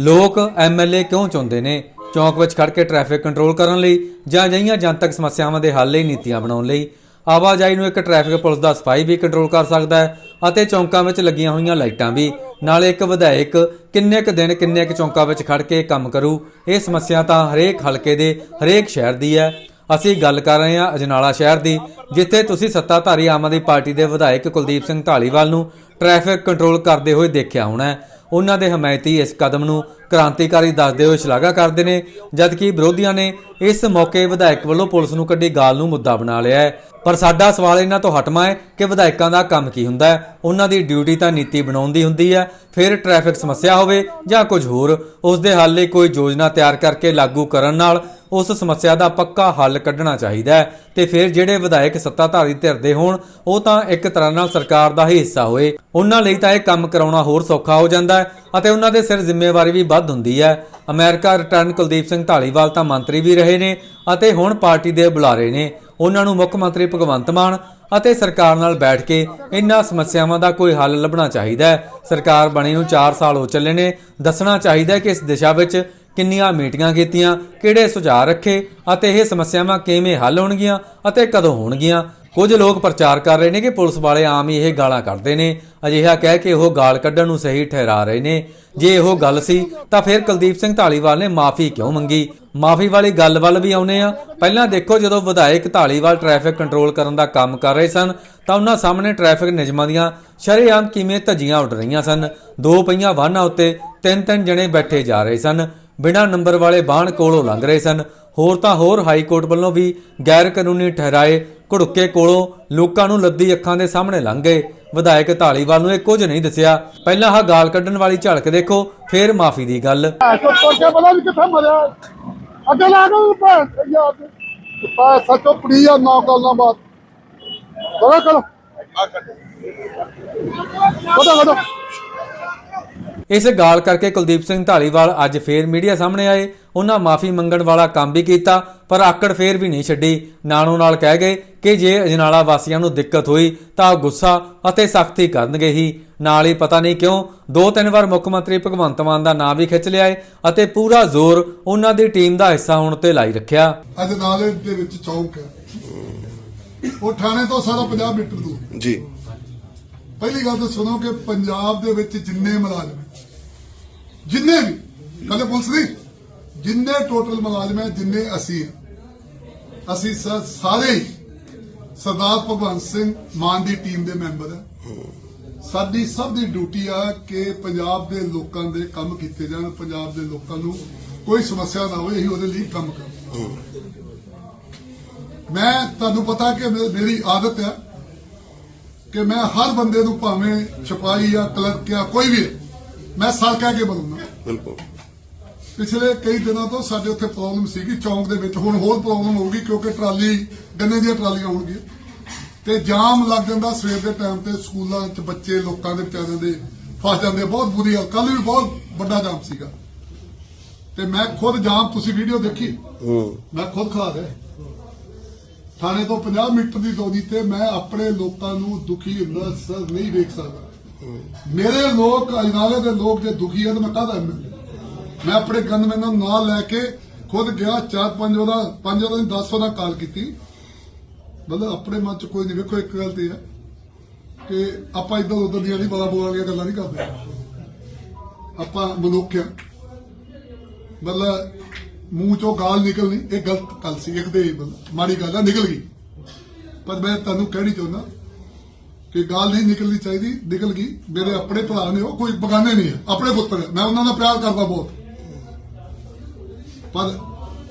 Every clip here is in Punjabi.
ਲੋਕ ਐਮਐਲਏ ਕਿਉਂ ਚੁਣਦੇ ਨੇ? ਚੌਂਕ ਵਿੱਚ ਖੜ ਕੇ ਟ੍ਰੈਫਿਕ ਕੰਟਰੋਲ ਕਰਨ ਲਈ ਜਾਂ ਅਜਿਹੀਆਂ ਜਨਤਕ ਸਮੱਸਿਆਵਾਂ ਦੇ ਹੱਲ ਲਈ ਨੀਤੀਆਂ ਬਣਾਉਣ ਲਈ? ਆਵਾਜਾਈ ਨੂੰ ਇੱਕ ਟ੍ਰੈਫਿਕ ਪੁਲਿਸ ਦਾ ਸਫ਼ਾਈ ਵੀ ਕੰਟਰੋਲ ਕਰ ਸਕਦਾ ਹੈ ਅਤੇ ਚੌਂਕਾਂ ਵਿੱਚ ਲੱਗੀਆਂ ਹੋਈਆਂ ਲਾਈਟਾਂ ਵੀ। ਨਾਲੇ ਇੱਕ ਵਿਧਾਇਕ ਕਿੰਨੇ ਕੁ ਦਿਨ, ਕਿੰਨੇ ਕੁ ਚੌਂਕਾਂ ਵਿੱਚ ਖੜ ਕੇ ਕੰਮ ਕਰੂ? ਇਹ ਸਮੱਸਿਆ ਤਾਂ ਹਰੇਕ ਹਲਕੇ ਦੇ, ਹਰੇਕ ਸ਼ਹਿਰ ਦੀ ਹੈ। ਅਸੀਂ ਗੱਲ ਕਰ ਰਹੇ ਹਾਂ ਅਜਨਾਲਾ ਸ਼ਹਿਰ ਦੀ, ਜਿੱਥੇ ਤੁਸੀਂ ਸੱਤਾਧਾਰੀ ਆਮ ਆਦਮੀ ਪਾਰਟੀ ਦੇ ਵਿਧਾਇਕ ਕੁਲਦੀਪ ਸਿੰਘ ਢਾਲੀਵਾਲ ਨੂੰ ਟ੍ਰੈਫਿਕ ਕੰਟਰੋਲ ਕਰਦੇ ਹੋਏ ਦੇਖਿਆ ਹੋਣਾ ਹੈ। ਉਹਨਾਂ ਦੇ ਹਮਾਇਤੀ ਇਸ ਕਦਮ ਨੂੰ ਕ੍ਰਾਂਤੀਕਾਰੀ ਦੱਸਦੇ ਹੋਏ ਸ਼ਲਾਘਾ ਕਰਦੇ ਨੇ, ਜਦਕਿ ਵਿਰੋਧੀਆਂ ਨੇ ਇਸ ਮੌਕੇ ਵਿਧਾਇਕ ਵੱਲੋਂ ਪੁਲਿਸ ਨੂੰ ਕੱਢੀ ਗਾਲ ਨੂੰ ਮੁੱਦਾ ਬਣਾ ਲਿਆ ਹੈ। ਪਰ ਸਾਡਾ ਸਵਾਲ ਇਹਨਾਂ ਤੋਂ ਹਟਮਾ ਹੈ ਕਿ ਵਿਧਾਇਕਾਂ ਦਾ ਕੰਮ ਕੀ ਹੁੰਦਾ ਹੈ। ਉਹਨਾਂ ਦੀ ਡਿਊਟੀ ਤਾਂ ਨੀਤੀ ਬਣਾਉਣ ਦੀ ਹੁੰਦੀ ਹੈ, ਫਿਰ ਟ੍ਰੈਫਿਕ ਸਮੱਸਿਆ ਹੋਵੇ ਜਾਂ ਕੁਝ ਹੋਰ, ਉਸ ਦੇ ਹੱਲ ਲਈ ਕੋਈ ਯੋਜਨਾ ਤਿਆਰ ਕਰਕੇ ਲਾਗੂ ਕਰਨ ਨਾਲ ਉਸ ਸਮੱਸਿਆ ਦਾ ਪੱਕਾ ਹੱਲ ਕੱਢਣਾ ਚਾਹੀਦਾ ਹੈ। ਤੇ ਫਿਰ ਜਿਹੜੇ ਵਿਧਾਇਕ ਸੱਤਾਧਾਰੀ ਧਿਰ ਦੇ ਹੋਣ, ਉਹ ਤਾਂ ਇੱਕ ਤਰ੍ਹਾਂ ਨਾਲ ਸਰਕਾਰ ਦਾ ਹੀ ਹਿੱਸਾ ਹੋਏ। ਉਹਨਾਂ ਲਈ ਤਾਂ ਇਹ ਕੰਮ ਕਰਾਉਣਾ ਹੋਰ ਸੌਖਾ ਹੋ ਜਾਂਦਾ ਹੈ ਅਤੇ ਉਹਨਾਂ ਦੇ ਸਿਰ ਜ਼ਿੰਮੇਵਾਰੀ ਵੀ ਵੱਧ ਹੁੰਦੀ ਹੈ। ਅਮਰੀਕਾ ਰਿਟਰਨ ਕੁਲਦੀਪ ਸਿੰਘ ਢਾਲੀਵਾਲ ਤਾਂ ਮੰਤਰੀ ਵੀ ਰਹੇ ਨੇ ਅਤੇ ਹੁਣ ਪਾਰਟੀ ਦੇ ਬੁਲਾਰੇ ਨੇ। ਉਹਨਾਂ ਨੂੰ ਮੁੱਖ ਮੰਤਰੀ ਭਗਵੰਤ ਮਾਨ ਅਤੇ ਸਰਕਾਰ ਨਾਲ ਬੈਠ ਕੇ ਇਹਨਾਂ ਸਮੱਸਿਆਵਾਂ ਦਾ ਕੋਈ ਹੱਲ ਲੱਭਣਾ ਚਾਹੀਦਾ ਹੈ। ਸਰਕਾਰ ਬਣੀ ਨੂੰ 4 ਸਾਲ ਹੋ ਚੱਲੇ ਨੇ। ਦੱਸਣਾ ਚਾਹੀਦਾ ਹੈ ਕਿ ਇਸ ਦਿਸ਼ਾ ਵਿੱਚ ਕਿੰਨੀਆਂ ਮੀਟਿੰਗਾਂ ਕੀਤੀਆਂ, ਕਿਹੜੇ ਸੁਝਾਅ ਰੱਖੇ ਅਤੇ ਇਹ ਸਮੱਸਿਆਵਾਂ ਕਿਵੇਂ ਹੱਲ ਹੋਣਗੀਆਂ ਅਤੇ ਕਦੋਂ ਹੋਣਗੀਆਂ। ਕੁਝ ਲੋਕ ਪ੍ਰਚਾਰ ਕਰ ਰਹੇ ਨੇ ਕਿ ਪੁਲਿਸ ਵਾਲੇ ਆਮ ਹੀ ਇਹ ਗਾਲਾਂ ਕੱਢਦੇ ਨੇ। ਅਜਿਹਾ ਕਹਿ ਕੇ ਉਹ ਗਾਲ ਕੱਢਣ ਨੂੰ ਸਹੀ ਠਹਿਰਾ ਰਹੇ ਨੇ। ਜੇ ਇਹੋ ਗੱਲ ਸੀ, ਤਾਂ ਫਿਰ ਕੁਲਦੀਪ ਸਿੰਘ ਢਾਲੀਵਾਲ ਨੇ ਮਾਫੀ ਕਿਉਂ ਮੰਗੀ? ਮਾਫੀ ਵਾਲੀ ਗੱਲ ਵੱਲ ਵੀ ਆਉਨੇ ਆ ਪਹਿਲਾਂ ਦੇਖੋ, ਜਦੋਂ ਵਿਧਾਇਕ ਢਾਲੀਵਾਲ ਟ੍ਰੈਫਿਕ ਕੰਟਰੋਲ ਕਰਨ ਦਾ ਕੰਮ ਕਰ ਰਹੇ ਸਨ, ਤਾਂ ਉਹਨਾਂ ਸਾਹਮਣੇ ਟ੍ਰੈਫਿਕ ਨਿਯਮਾਂ ਦੀਆਂ ਸ਼ਰੇਆਮ ਕਿਵੇਂ ਧੱਜੀਆਂ ਉੱਡ ਰਹੀਆਂ ਸਨ। ਦੋ ਪਹੀਆਂ ਵਾਹਨਾਂ ਉੱਤੇ ਤਿੰਨ ਤਿੰਨ ਜਣੇ ਬੈਠੇ ਜਾ ਰਹੇ ਸਨ। ਬਿਨਾਂ ਨੰਬਰ ਵਾਲੇ ਵਾਹਨ ਕੋਲੋਂ ਲੰਘ ਰਹੇ ਸਨ। ਹੋਰ ਤਾਂ ਹੋਰ ਹਾਈ ਕੋਰਟ ਵੱਲੋਂ ਵੀ ਗੈਰ ਕਾਨੂੰਨੀ ਠਹਿਰਾਏ ਘੜੁੱਕੇ ਕੋਲੋਂ ਲੋਕਾਂ ਨੂੰ ਲੱਦੀ ਅੱਖਾਂ ਦੇ ਸਾਹਮਣੇ ਲੰਘ ਗਏ। ਵਿਧਾਇਕ ਢਾਲੀਵਾਲ ਨੂੰ ਇਹ ਕੁਝ ਨਹੀਂ ਦੱਸਿਆ। ਪਹਿਲਾਂ ਆਹ ਗਾਲ ਕੱਢਣ ਵਾਲੀ ਝਲਕ ਦੇਖੋ ਫਿਰ ਮਾਫੀ ਦੀ ਗੱਲ। ਸੋ ਕਰਕੇ ਪਤਾ ਨਹੀਂ ਕਿੱਥੇ ਮਰਿਆ ਅੱਗੇ ਲਾ ਕੇ ਭੈਣ ਤੇ ਯਾਰ ਪਾ ਸੱਚੋ ਪੜੀਆ ਨਾ ਗੱਲਾਂ ਬਾਤ ਕਰੋ ਕਰੋ ਕਦੋਂ ਕਦੋਂ ਇਸ ਗਾਲ ਕਰਕੇ ਕੁਲਦੀਪ ਸਿੰਘ ਢਾਲੀਵਾਲ ਅੱਜ ਫੇਰ ਮੀਡੀਆ ਸਾਹਮਣੇ ਆਏ। ਉਹਨਾਂ ਮਾਫੀ ਮੰਗਣ ਵਾਲਾ ਕੰਮ ਵੀ ਕੀਤਾ ਪਰ ਆਕੜ ਫੇਰ ਵੀ ਨਹੀਂ ਛੱਡੀ। ਨਾਲੋਂ ਨਾਲ ਕਹਿ ਗਏ ਕਿ ਜੇ ਅਜਨਾਲਾ ਵਾਸੀਆਂ ਨੂੰ ਦਿੱਕਤ ਹੋਈ ਤਾਂ ਗੁੱਸਾ ਅਤੇ ਸਖਤੀ ਕਰਨਗੇ ਹੀ। ਨਾਲ ਹੀ ਪਤਾ ਨਹੀਂ ਕਿਉਂ ਦੋ ਤਿੰਨ ਵਾਰ ਮੁੱਖ ਮੰਤਰੀ ਭਗਵੰਤ ਮਾਨ ਦਾ ਨਾਮ ਵੀ ਖਿੱਚ ਲਿਆ ਏ ਅਤੇ ਪੂਰਾ ਜ਼ੋਰ ਉਹਨਾਂ ਦੀ ਟੀਮ ਦਾ ਹਿੱਸਾ ਹੋਣ ਤੇ ਲਾਈ ਰੱਖਿਆ। ਅੱਜ ਨਾਲੇ ਦੇ ਵਿੱਚ ਚੌਂਕ ਹੈ। ਉਹ ਥਾਣੇ ਤੋਂ ਸਾਰਾ 50 ਮੀਟਰ ਦੂਰ। ਜੀ। ਪਹਿਲੀ ਗੱਲ ਤਾਂ ਸੁਣੋ ਕਿ ਪੰਜਾਬ ਦੇ ਵਿੱਚ ਜਿੰਨੇ ਮੁਲਾਜ਼ਮ ਜਿੰਨੇ ਵੀ ਕਦੇ ਪੁਲਿਸ ਨਹੀਂ ਜਿੰਨੇ ਟੋਟਲ ਮੁਲਾਜ਼ਮ ਹੈ ਜਿੰਨੇ ਅਸੀਂ ਅਸੀਂ ਸਾਰੇ ਸਰਦਾਰ ਭਗਵੰਤ ਸਿੰਘ ਮਾਨ ਦੀ ਟੀਮ ਦੇ ਮੈਂਬਰ ਹੈ। ਸਾਡੀ ਸਭ ਦੀ ਡਿਊਟੀ ਆ ਕਿ ਪੰਜਾਬ ਦੇ ਲੋਕਾਂ ਦੇ ਕੰਮ ਕੀਤੇ ਜਾਣ ਪੰਜਾਬ ਦੇ ਲੋਕਾਂ ਨੂੰ ਕੋਈ ਸਮੱਸਿਆ ਨਾ ਹੋਵੇ ਅਸੀਂ ਉਹਦੇ ਲਈ ਕੰਮ ਕਰਾਂਗੇ ਮੈਂ ਤੁਹਾਨੂੰ ਪਤਾ ਕਿ ਮੇਰੀ ਆਦਤ ਹੈ ਕਿ ਮੈਂ ਹਰ ਬੰਦੇ ਨੂੰ ਭਾਵੇਂ ਸਿਪਾਹੀ ਆ ਕਲਰਕ ਆ ਕੋਈ ਵੀ ਹੈ, ਮੈਂ ਸਰ ਕਹਿ ਕੇ ਬੋਲੂੰਗਾ ਬਿਲਕੁਲ। ਪਿਛਲੇ ਕਈ ਦਿਨਾਂ ਤੋਂ ਸਾਡੇ ਉੱਥੇ ਪ੍ਰੋਬਲਮ ਸੀਗੀ ਚੌਂਕ ਦੇ ਵਿੱਚ। ਹੁਣ ਹੋਰ ਪ੍ਰੋਬਲਮ ਹੋਊਗੀ ਕਿਉਂਕਿ ਟਰਾਲੀ ਗੰਨੇ ਦੀਆਂ ਟਰਾਲੀਆਂ ਆਉਣਗੀਆਂ ਤੇ ਜਾਮ ਲੱਗ ਜਾਂਦਾ ਸਵੇਰ ਦੇ ਟਾਈਮ ਤੇ ਸਕੂਲਾਂ 'ਚ ਬੱਚੇ ਲੋਕਾਂ ਦੇ ਵਿਚਾਰਿਆਂ ਦੇ ਫਸ ਜਾਂਦੇ। ਬਹੁਤ ਬੁਰੀ ਹਾਲ। ਕੱਲ ਵੀ ਬਹੁਤ ਵੱਡਾ ਜਾਮ ਸੀਗਾ। ਤੇ ਮੈਂ ਖੁਦ ਜਾਮ ਤੁਸੀਂ ਵੀਡੀਓ ਦੇਖੀ? ਹੂੰ। ਮੈਂ ਖੁਦ ਖਾ ਰਿਹਾ। ਥਾਣੇ ਤੋਂ 50 ਮੀਟਰ ਦੀ ਦੂਰੀ ਤੇ ਮੈਂ ਆਪਣੇ ਲੋਕਾਂ ਨੂੰ ਦੁਖੀ ਹੁੰਦਾ ਸਰ ਨਹੀਂ ਵੇਖ ਸਕਦਾ। ਮੇਰੇ ਲੋਕ, ਅਜਨਾਲੇ ਦੇ ਲੋਕ ਜੇ ਦੁਖੀ ਹਨ ਮੈਂ ਕਾਹਦਾ ਮੈਂ ਆਪਣੇ ਗਨਮੈਨਾਂ ਨੂੰ ਨਾਲ ਲੈ ਕੇ ਖੁਦ ਗਿਆ, ਚਾਰ ਪੰਜ ਉਹਦਾ ਪੰਜ ਉਹਦਾ 10 ਉਹਦਾ ਕਾਲ ਕੀਤੀ। ਮਤਲਬ ਆਪਣੇ ਮਨ ਚ ਕੋਈ ਨਹੀਂ, ਵੇਖੋ ਇੱਕ ਗੱਲ ਤੇ ਹੈ ਕਿ ਆਪਾਂ ਇਦਾਂ ਉਧਰ ਦੀਆਂ ਨਹੀਂ ਬੜਾ ਬੋਲਾਂ ਵਾਲੀਆਂ ਗੱਲਾਂ ਨਹੀਂ ਕਰਦੇ। ਆਪਾਂ ਮਨੁੱਖ ਆ। ਮਤਲਬ ਮੂੰਹ ਚੋਂ ਗਾਲ ਨਿਕਲਣੀ, ਇਹ ਗਲਤ ਗੱਲ ਸੀ, ਇੱਕ ਦੇ ਮਤਲਬ ਮਾੜੀ ਗੱਲ ਆ, ਨਿਕਲ ਗਈ। ਪਰ ਮੈਂ ਤੁਹਾਨੂੰ ਕਹਿਣੀ ਚਾਹੁੰਦਾ ਕਿ ਗੱਲ ਨਹੀਂ ਨਿਕਲਣੀ ਚਾਹੀਦੀ, ਨਿਕਲ ਗਈ। ਮੇਰੇ ਆਪਣੇ ਭਰਾ ਨੇ, ਉਹ ਕੋਈ ਬਗਾਨੇ ਨਹੀਂ ਹੈ, ਆਪਣੇ ਪੁੱਤਰ ਮੈਂ ਉਹਨਾਂ ਦਾ ਪਿਆਰ ਕਰਦਾ ਬਹੁਤ। ਪਰ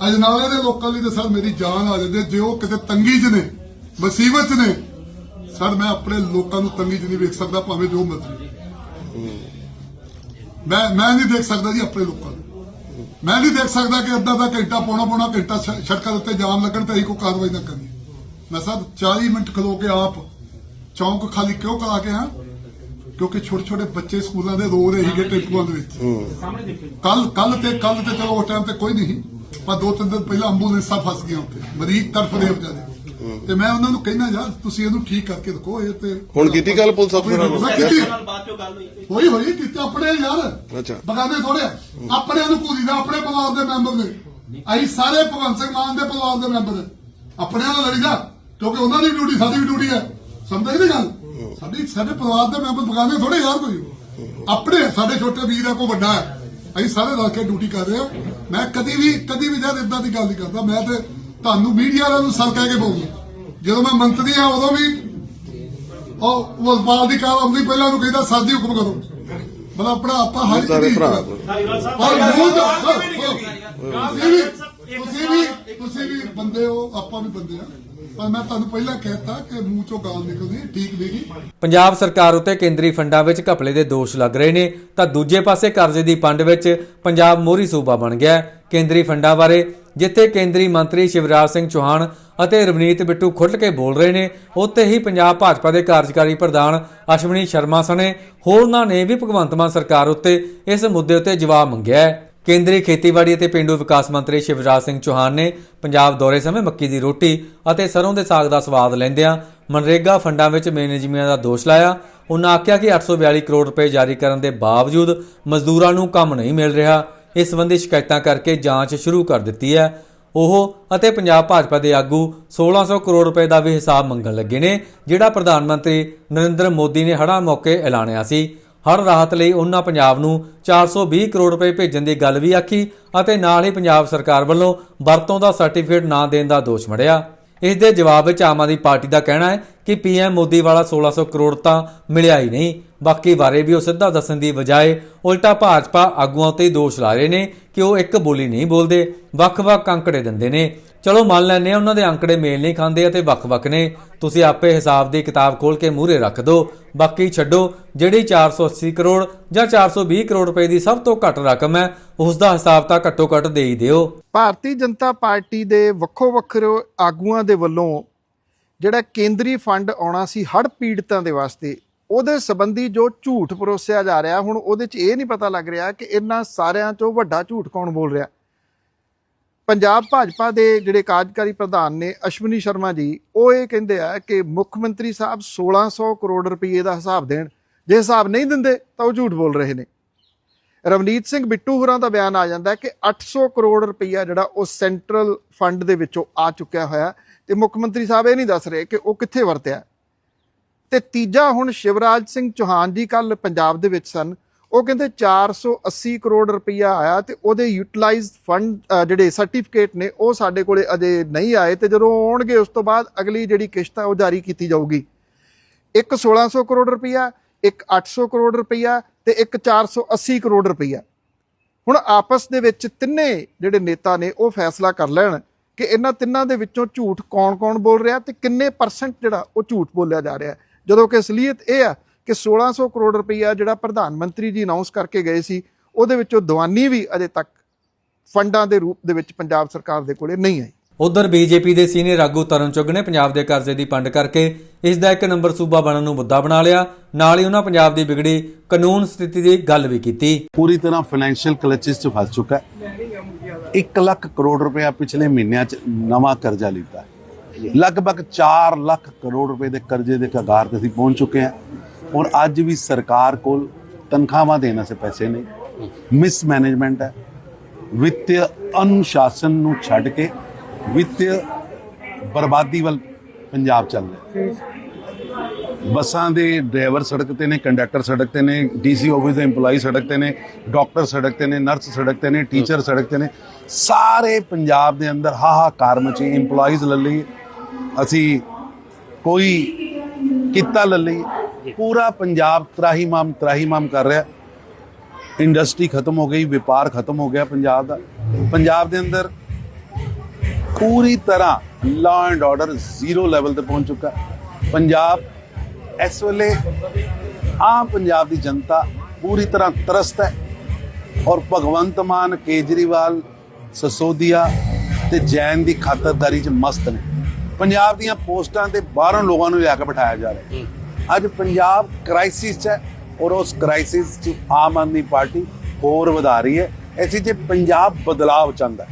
ਅਜਨਾਲੇ ਦੇ ਲੋਕਾਂ ਲਈ ਤਾਂ ਸਰ ਮੇਰੀ ਜਾਨ ਆ ਜਾਂਦੀ ਜੇ ਉਹ ਕਿਤੇ ਤੰਗੀ 'ਚ ਨੇ, ਮੁਸੀਬਤ 'ਚ ਨੇ, ਸਰ ਮੈਂ ਆਪਣੇ ਲੋਕਾਂ ਨੂੰ ਤੰਗੀ 'ਚ ਨਹੀਂ ਵੇਖ ਸਕਦਾ, ਭਾਵੇਂ ਜੋ ਮਰਜ਼ੀ। ਮੈਂ ਮੈਂ ਨਹੀਂ ਦੇਖ ਸਕਦਾ ਜੀ ਆਪਣੇ ਲੋਕਾਂ ਨੂੰ। ਮੈਂ ਨਹੀਂ ਦੇਖ ਸਕਦਾ ਕਿ ਅੱਧਾ ਦਾ ਘੰਟਾ ਪੌਣਾ ਪੌਣਾ ਘੰਟਾ ਸੜਕਾਂ ਉੱਤੇ ਜਾਮ ਲੱਗਣ ਤੇ ਅਸੀਂ ਕੋਈ ਕਾਰਵਾਈ ਨਾ ਕਰਨੀ ਮੈਂ ਸਰ 40 ਮਿੰਟ ਖਲੋ ਕੇ ਆਪ ਚੌਂਕ ਖਾਲੀ ਕਿਉਂ ਕਰਾ ਕੇ ਹਾਂ? ਕਿਉਂਕਿ ਛੋਟੇ ਛੋਟੇ ਬੱਚੇ ਸਕੂਲਾਂ ਦੇ ਰੋ ਰਹੇ ਸੀਗੇ ਟੈਂਪੂਆਂ ਦੇ ਵਿੱਚ। ਕੱਲ ਕੱਲ ਤੇ ਕੱਲ ਤੇ ਚਲੋ ਉਸ ਟਾਈਮ ਤੇ ਕੋਈ ਨਹੀਂ। ਪਰ ਦੋ ਤਿੰਨ ਦਿਨ ਪਹਿਲਾਂ ਐਂਬੂਲੈਂਸਾਂ ਫਸ ਗਈਆਂ ਉੱਥੇ। ਮਰੀਜ਼ ਤੜਫ ਰਹੇ ਵਿਚਾਰੇ। ਤੇ ਮੈਂ ਉਹਨਾਂ ਨੂੰ ਕਹਿਣਾ ਯਾਰ ਤੁਸੀਂ ਇਹਨੂੰ ਠੀਕ ਕਰਕੇ ਰੱਖੋ ਇਹ ਤੇ ਹੁਣ ਕੀਤੀ ਗੱਲ ਪੁਲਿਸ ਅਫਸਰਾਂ ਨਾਲ? ਕੀਤੀ। ਨਾਲ ਬਾਅਦ ਚੋਂ ਗੱਲ ਹੋਈ। ਹੋਈ ਹੋਈ ਕਿਤੇ ਆਪਣੇ ਯਾਰ। ਅੱਛਾ। ਬਗਾਨੇ ਥੋੜੇ ਆਪਣੇ ਨੂੰ ਘੂਰੀ ਦਾ ਆਪਣੇ ਪਰਿਵਾਰ ਦੇ ਮੈਂਬਰ ਨੇ। ਅਸੀਂ ਸਾਰੇ ਭਗਵੰਤ ਸਿੰਘ ਮਾਨ ਦੇ ਪਰਿਵਾਰ ਦੇ ਮੈਂਬਰ ਨੇ ਆਪਣਿਆਂ ਨਾਲ ਲੜੀ ਜਾ ਕਿਉਂਕਿ ਉਹਨਾਂ ਦੀ ਡਿਊਟੀ ਸਾਡੀ ਵੀ ਡਿਊਟੀ ਹੈ ਸਮਝ ਗਏ ਗੱਲ? ਸਾਡੀ ਸਾਡੇ ਪਰਿਵਾਰ ਦੇ ਮੈਂਬਰ ਬਗਾਨੇ ਥੋੜੇ ਯਾਰ ਕੋਈ। ਆਪਣੇ ਸਾਡੇ ਛੋਟੇ ਵੀਰ ਆ ਕੋ ਵੱਡਾ ਹੈ। ਅਸੀਂ ਸਾਰੇ ਰਲ ਕੇ ਡਿਊਟੀ ਕਰ ਰਹੇ ਹਾਂ। ਮੈਂ ਕਦੀ ਵੀ ਕਦੀ ਵੀ ਜਦ ਇਦਾਂ ਦੀ ਗੱਲ ਨਹੀਂ ਕਰਦਾ। ਮੈਂ ਤੇ ਤੁਹਾਨੂੰ ਮੀਡੀਆ ਵਾਲਿਆਂ ਨੂੰ ਸਰ ਕਹਿ ਕੇ ਬੋਲਦਾ। ਜਦੋਂ ਮੈਂ ਮੰਤਰੀ ਆ ਉਦੋਂ ਵੀ ਉਹ ਉਹ ਬਾਲ ਦੀ ਕਾਰ ਆਉਂਦੀ ਪਹਿਲਾਂ ਉਹਨੂੰ ਕਹਿੰਦਾ ਜੀ ਹੁਕਮ ਕਰੋ। ਮਤਲਬ ਆਪਣਾ ਆਪਾਂ ਹਰ ਚੀਜ਼ ਤੁਸੀਂ ਵੀ ਇੱਕ ਤੁਸੀਂ ਵੀ ਤੁਸੀਂ ਵੀ ਬੰਦੇ ਹੋ ਆਪਾਂ ਵੀ ਬੰਦੇ ਆ ਪਰ ਮੈਂ ਤੁਹਾਨੂੰ ਪਹਿਲਾਂ ਕਹਿਤਾ ਕਿ ਮੂੰਹ ਚੋਂ ਗਾਲ ਨਿਕਲਦੀ, ਠੀਕ ਨਹੀਂ ਗੀ ਪੰਜਾਬ ਸਰਕਾਰ ਉੱਤੇ ਕੇਂਦਰੀ ਫੰਡਾਂ ਵਿੱਚ ਘਪਲੇ ਦੇ ਦੋਸ਼ ਲੱਗ ਰਹੇ ਨੇ, ਤਾਂ ਦੂਜੇ ਪਾਸੇ ਕਰਜ਼ੇ ਦੀ ਪੰਡ ਵਿੱਚ ਪੰਜਾਬ ਮੋਹਰੀ ਸੂਬਾ ਬਣ ਗਿਆ ਹੈ। ਕੇਂਦਰੀ ਫੰਡਾਂ ਬਾਰੇ ਜਿੱਥੇ ਕੇਂਦਰੀ ਮੰਤਰੀ ਸ਼ਿਵਰਾਜ ਸਿੰਘ ਚੌਹਾਨ ਅਤੇ ਰਵਨੀਤ ਬਿੱਟੂ ਖੁੱਲ੍ਹ ਕੇ ਬੋਲ ਰਹੇ ਨੇ, ਉੱਥੇ ਹੀ ਪੰਜਾਬ ਭਾਜਪਾ ਦੇ ਕਾਰਜਕਾਰੀ ਪ੍ਰਧਾਨ ਅਸ਼ਵਨੀ ਸ਼ਰਮਾ ਸਣੇ ਹੋਰਨਾਂ ਨੇ ਵੀ ਭਗਵੰਤ ਮਾਨ ਸਰਕਾਰ ਉੱਤੇ ਇਸ ਮੁੱਦੇ ਉੱਤੇ ਜਵਾਬ ਮੰਗਿਆ ਹੈ ਕੇਂਦਰੀ ਖੇਤੀਬਾੜੀ ਅਤੇ ਪਿੰਡੂ ਵਿਕਾਸ ਮੰਤਰੀ ਸ਼ਿਵਰਾਜ ਸਿੰਘ ਚੌਹਾਨ ਨੇ ਪੰਜਾਬ ਦੌਰੇ ਸਮੇਂ ਮੱਕੀ ਦੀ ਰੋਟੀ ਅਤੇ ਸਰੋਂ ਦੇ ਸਾਗ ਦਾ ਸਵਾਦ ਲੈਂਦਿਆਂ ਮਨਰੇਗਾ ਫੰਡਾਂ ਵਿੱਚ ਮੈਨੇਜਮੈਂਟ ਦਾ ਦੋਸ਼ ਲਾਇਆ। ਉਹਨਾਂ ਆਖਿਆ ਕਿ 842 ਕਰੋੜ ਰੁਪਏ ਜਾਰੀ ਕਰਨ ਦੇ ਬਾਵਜੂਦ ਮਜ਼ਦੂਰਾਂ ਨੂੰ ਕੰਮ ਨਹੀਂ ਮਿਲ ਰਿਹਾ। ਇਸ ਸੰਬੰਧੀ ਸ਼ਿਕਾਇਤਾਂ ਕਰਕੇ ਜਾਂਚ ਸ਼ੁਰੂ ਕਰ ਦਿੱਤੀ ਹੈ। ਉਹ ਅਤੇ ਪੰਜਾਬ ਭਾਜਪਾ ਦੇ ਆਗੂ 1600 ਕਰੋੜ ਰੁਪਏ ਦਾ ਵੀ ਹਿਸਾਬ ਮੰਗਣ ਲੱਗੇ ਨੇ, ਜਿਹੜਾ ਪ੍ਰਧਾਨ ਮੰਤਰੀ ਨਰਿੰਦਰ ਮੋਦੀ ਨੇ ਹੜ੍ਹਾਂ ਮੌਕੇ ਐਲਾਨਿਆ ਸੀ। ਹੜ੍ਹ ਰਾਹਤ ਲਈ ਉਹਨਾਂ ਪੰਜਾਬ ਨੂੰ 420 ਕਰੋੜ ਰੁਪਏ ਭੇਜਣ ਦੀ ਗੱਲ ਵੀ ਆਖੀ ਅਤੇ ਨਾਲ ਹੀ ਪੰਜਾਬ ਸਰਕਾਰ ਵੱਲੋਂ ਵਰਤੋਂ ਦਾ ਸਰਟੀਫਿਕੇਟ ਨਾ ਦੇਣ ਦਾ ਦੋਸ਼ ਮੜਿਆ। ਇਸ ਦੇ ਜਵਾਬ ਵਿੱਚ ਆਮ ਆਦਮੀ ਪਾਰਟੀ ਦਾ ਕਹਿਣਾ ਹੈ ਕਿ ਪੀਐਮ ਮੋਦੀ ਵਾਲਾ 1600 ਕਰੋੜ ਤਾਂ ਮਿਲਿਆ ਹੀ ਨਹੀਂ। ਬਾਕੀ ਬਾਰੇ ਵੀ ਉਹ ਸਿੱਧਾ ਦੱਸਣ ਦੀ ਬਜਾਏ ਉਲਟਾ ਭਾਜਪਾ ਆਗੂਆਂ ਤੇ ਦੋਸ਼ ਲਾ ਰਹੇ ਨੇ ਕਿ ਉਹ ਇੱਕ ਬੋਲੀ ਨਹੀਂ ਬੋਲਦੇ, ਵੱਖ-ਵੱਖ ਅੰਕੜੇ ਦਿੰਦੇ ਨੇ। ਚਲੋ ਮੰਨ ਲੈਂਦੇ ਆ ਉਹਨਾਂ ਦੇ ਅੰਕੜੇ ਮੇਲ ਨਹੀਂ ਖਾਂਦੇ ਅਤੇ ਵੱਖ-ਵੱਖ ਨੇ। ਤੁਸੀਂ ਆਪੇ ਹਿਸਾਬ ਦੀ ਕਿਤਾਬ ਖੋਲ ਕੇ ਮੂਹਰੇ ਰੱਖ ਦਿਓ। ਬਾਕੀ ਛੱਡੋ, ਜਿਹੜੀ 480 ਕਰੋੜ ਜਾਂ 420 ਕਰੋੜ ਰੁਪਏ ਦੀ ਸਭ ਤੋਂ ਘੱਟ ਰਕਮ ਹੈ, ਉਸ ਦਾ ਹਿਸਾਬ ਤਾਂ ਘੱਟੋ-ਘੱਟ ਦੇ ਹੀ ਦਿਓ। ਭਾਰਤੀ ਜਨਤਾ ਪਾਰਟੀ ਦੇ ਵੱਖੋ ਵੱਖਰੇ ਆਗੂਆਂ ਦੇ ਵੱਲੋਂ ਜਿਹੜਾ ਕੇਂਦਰੀ ਫੰਡ ਆਉਣਾ ਸੀ ਹੜ੍ਹ ਪੀੜਤਾਂ ਦੇ ਵਾਸਤੇ, ਉਹਦੇ ਸੰਬੰਧੀ ਜੋ ਝੂਠ ਪਰੋਸਿਆ ਜਾ ਰਿਹਾ, ਹੁਣ ਉਹਦੇ 'ਚ ਇਹ ਨਹੀਂ ਪਤਾ ਲੱਗ ਰਿਹਾ ਕਿ ਇਹਨਾਂ ਸਾਰਿਆਂ 'ਚੋਂ ਵੱਡਾ ਝੂਠ ਕੌਣ ਬੋਲ ਰਿਹਾ। ਪੰਜਾਬ ਭਾਜਪਾ ਦੇ ਜਿਹੜੇ ਕਾਰਜਕਾਰੀ ਪ੍ਰਧਾਨ ਨੇ ਅਸ਼ਵਨੀ ਸ਼ਰਮਾ ਜੀ, ਉਹ ਇਹ ਕਹਿੰਦੇ ਆ ਕਿ ਮੁੱਖ ਮੰਤਰੀ ਸਾਹਿਬ 1600 ਕਰੋੜ ਰੁਪਏ ਦਾ ਹਿਸਾਬ ਦੇਣ। ਜੇ ਹਿਸਾਬ ਨਹੀਂ ਦਿੰਦੇ, ਤਾਂ ਉਹ ਝੂਠ ਬੋਲ ਰਹੇ ਨੇ। ਰਵਨੀਤ ਸਿੰਘ ਬਿੱਟੂ ਹੋਰਾਂ ਦਾ ਬਿਆਨ ਆ ਜਾਂਦਾ ਹੈ ਕਿ 800 ਕਰੋੜ ਰੁਪਈਆ ਜਿਹੜਾ ਉਹ ਸੈਂਟਰਲ ਫੰਡ ਦੇ ਵਿੱਚੋਂ ਆ ਚੁੱਕਿਆ ਹੋਇਆ ਤੇ ਮੁੱਖ ਮੰਤਰੀ ਸਾਹਿਬ ਇਹ ਨਹੀਂ ਦੱਸ ਰਹੇ ਕਿ ਉਹ ਕਿੱਥੇ ਵਰਤਿਆ ਤੇ ਤੀਜਾ ਹੁਣ ਸ਼ਿਵਰਾਜ ਸਿੰਘ ਚੌਹਾਨ ਜੀ ਕੱਲ ਪੰਜਾਬ ਦੇ ਵਿੱਚ ਸਨ। ਉਹ ਕਹਿੰਦੇ 480 ਕਰੋੜ ਰੁਪਈਆ ਆਇਆ ਤੇ ਉਹਦੇ ਯੂਟਿਲਾਈਜ਼ਡ ਫੰਡ ਜਿਹੜੇ ਸਰਟੀਫਿਕੇਟ ਨੇ, ਉਹ ਸਾਡੇ ਕੋਲੇ ਅਜੇ ਨਹੀਂ ਆਏ ਤੇ ਜਦੋਂ ਆਉਣਗੇ ਉਸ ਤੋਂ ਬਾਅਦ ਅਗਲੀ ਜਿਹੜੀ ਕਿਸ਼ਤ ਹੈ ਉਹ ਜਾਰੀ ਕੀਤੀ ਜਾਊਗੀ। ਇੱਕ 1600 ਕਰੋੜ ਰੁਪਈਆ, ਇੱਕ 800 ਕਰੋੜ ਰੁਪਈਆ ਤੇ ਇੱਕ 480 ਕਰੋੜ ਰੁਪਈਆ। ਹੁਣ ਆਪਸ ਦੇ ਵਿੱਚ ਤਿੰਨੇ ਜਿਹੜੇ ਨੇਤਾ ਨੇ ਉਹ ਫੈਸਲਾ ਕਰ ਲੈਣ ਕਿ ਇਹਨਾਂ ਤਿੰਨਾਂ ਦੇ ਵਿੱਚੋਂ ਝੂਠ ਕੌਣ-ਕੌਣ ਬੋਲ ਰਿਹਾ ਤੇ ਕਿੰਨੇ ਪਰਸੈਂਟ ਜਿਹੜਾ ਉਹ ਝੂਠ ਬੋਲਿਆ ਜਾ ਰਿਹਾ। ਜਦੋਂ ਕਿ ਅਸਲੀਅਤ ਇਹ ਆ ਕਿ 1600 ਕਰੋੜ ਰੁਪਈਆ ਜਿਹੜਾ ਪ੍ਰਧਾਨ ਮੰਤਰੀ ਜੀ ਅਨਾਉਂਸ ਕਰਕੇ ਗਏ ਸੀ ਉਹਦੇ ਵਿੱਚੋਂ ਦੀਵਾਨੀ ਵੀ ਅਜੇ ਤੱਕ ਫੰਡਾਂ ਦੇ ਰੂਪ ਦੇ ਵਿੱਚ ਪੰਜਾਬ ਸਰਕਾਰ ਦੇ ਕੋਲੇ ਨਹੀਂ ਆਈ। ਉਧਰ ਬੀਜੇਪੀ ਦੇ ਸੀਨੀਅਰ ਆਗੂ ਤਰੁਣ ਚੁੱਗ ਨੇ ਪੰਜਾਬ ਦੇ ਕਰਜ਼ੇ ਦੀ ਪੰਡ ਕਰਕੇ ਇਸ ਦਾ ਇੱਕ ਨੰਬਰ ਸੂਬਾ ਬਣਨ ਨੂੰ ਮੁੱਦਾ ਬਣਾ ਲਿਆ। ਨਾਲ ਹੀ ਉਹਨਾਂ ਪੰਜਾਬ ਦੀ ਵਿਗੜੀ ਕਾਨੂੰਨ ਸਥਿਤੀ ਦੀ ਗੱਲ ਵੀ ਕੀਤੀ। ਪੂਰੀ ਤਰ੍ਹਾਂ ਫਾਈਨੈਂਸ਼ੀਅਲ ਕਲਚਸ 'ਚ ਫਸ ਚੁੱਕਾ ਹੈ। 1 ਲੱਖ ਕਰੋੜ ਰੁਪਇਆ ਪਿਛਲੇ ਮਹੀਨਿਆਂ 'ਚ ਨਵਾਂ ਕਰਜ਼ਾ ਲਿੱਤਾ ਲਗਭਗ 4 ਲੱਖ ਕਰੋੜ ਰੁਪਏ ਦੇ ਕਰਜ਼ੇ ਦੇ ਕਗਾਰ ਤੇ ਅਸੀਂ ਪਹੁੰਚ ਚੁੱਕੇ ਹਾਂ। ਔਰ ਅੱਜ ਵੀ ਸਰਕਾਰ ਕੋਲ ਤਨਖਾਹਾਂ ਦੇਣ ਵਾਸਤੇ ਪੈਸੇ ਨਹੀਂ ਮਿਸਮੈਨੇਜਮੈਂਟ ਹੈ। ਵਿੱਤੀ ਅਨੁਸ਼ਾਸਨ ਨੂੰ ਛੱਡ ਕੇ ਵਿੱਤੀ ਬਰਬਾਦੀ ਵੱਲ ਪੰਜਾਬ ਚੱਲ ਰਿਹਾ ਬੱਸਾਂ ਦੇ ਡਰਾਈਵਰ ਸੜਕ ਤੇ ਨੇ, ਕੰਡਕਟਰ ਸੜਕ ਤੇ ਨੇ ਡੀਸੀ ਆਫਿਸ ਦੇ EMPLOYE ਸੜਕ ਤੇ ਨੇ ਡਾਕਟਰ ਸੜਕ ਤੇ ਨੇ ਨਰਸ ਸੜਕ ਤੇ ਨੇ ਟੀਚਰ ਸੜਕ ਤੇ ਨੇ, ਸਾਰੇ ਪੰਜਾਬ ਦੇ ਅੰਦਰ ਹਾਹਾਕਾਰ ਮਚੀ, EMPLOYEES ਲੱਲੀ ਅਸੀਂ ਕੋਈ ਕਿੱਤਾ ਲੱਲੀ ਪੂਰਾ ਪੰਜਾਬ ਤਰਾਹੀਮਾਮ ਤਰਾਹੀਮਾਮ ਕਰ ਰਿਹਾ। ਇੰਡਸਟਰੀ ਖਤਮ ਹੋ ਗਈ ਵਪਾਰ ਖਤਮ ਹੋ ਗਿਆ ਪੰਜਾਬ ਦਾ। ਪੰਜਾਬ ਦੇ ਅੰਦਰ ਪੂਰੀ ਤਰ੍ਹਾਂ law and order zero level ਤੇ ਪਹੁੰਚ ਚੁੱਕਾ। ਪੰਜਾਬ ਇਸ ਵੇਲੇ ਆਮ ਪੰਜਾਬ ਦੀ ਜਨਤਾ ਪੂਰੀ ਤਰ੍ਹਾਂ ਤਰਸਤ ਹੈ ਔਰ ਭਗਵੰਤ ਮਾਨ ਕੇਜਰੀਵਾਲ ਸਸੋਦੀਆ ਤੇ ਜੈਨ ਦੀ ਖਾਤਰਦਾਰੀ 'ਚ ਮਸਤ ਨੇ। ਪੰਜਾਬ ਦੀਆਂ ਪੋਸਟਾਂ ਤੇ ਬਾਹਰੋਂ ਲੋਕਾਂ ਨੂੰ ਲਿਆ ਕੇ ਬਿਠਾਇਆ ਜਾ ਰਿਹਾ। ਅੱਜ ਪੰਜਾਬ ਕ੍ਰਾਈਸਿਸ 'ਚ ਹੈ ਔਰ ਉਸ ਕ੍ਰਾਈਸਿਸ 'ਚ ਆਮ ਆਦਮੀ ਪਾਰਟੀ ਹੋਰ ਵਧਾ ਰਹੀ ਹੈ। ਐਸੀ ਜੇ ਪੰਜਾਬ ਬਦਲਾਵ ਚਾਹੁੰਦਾ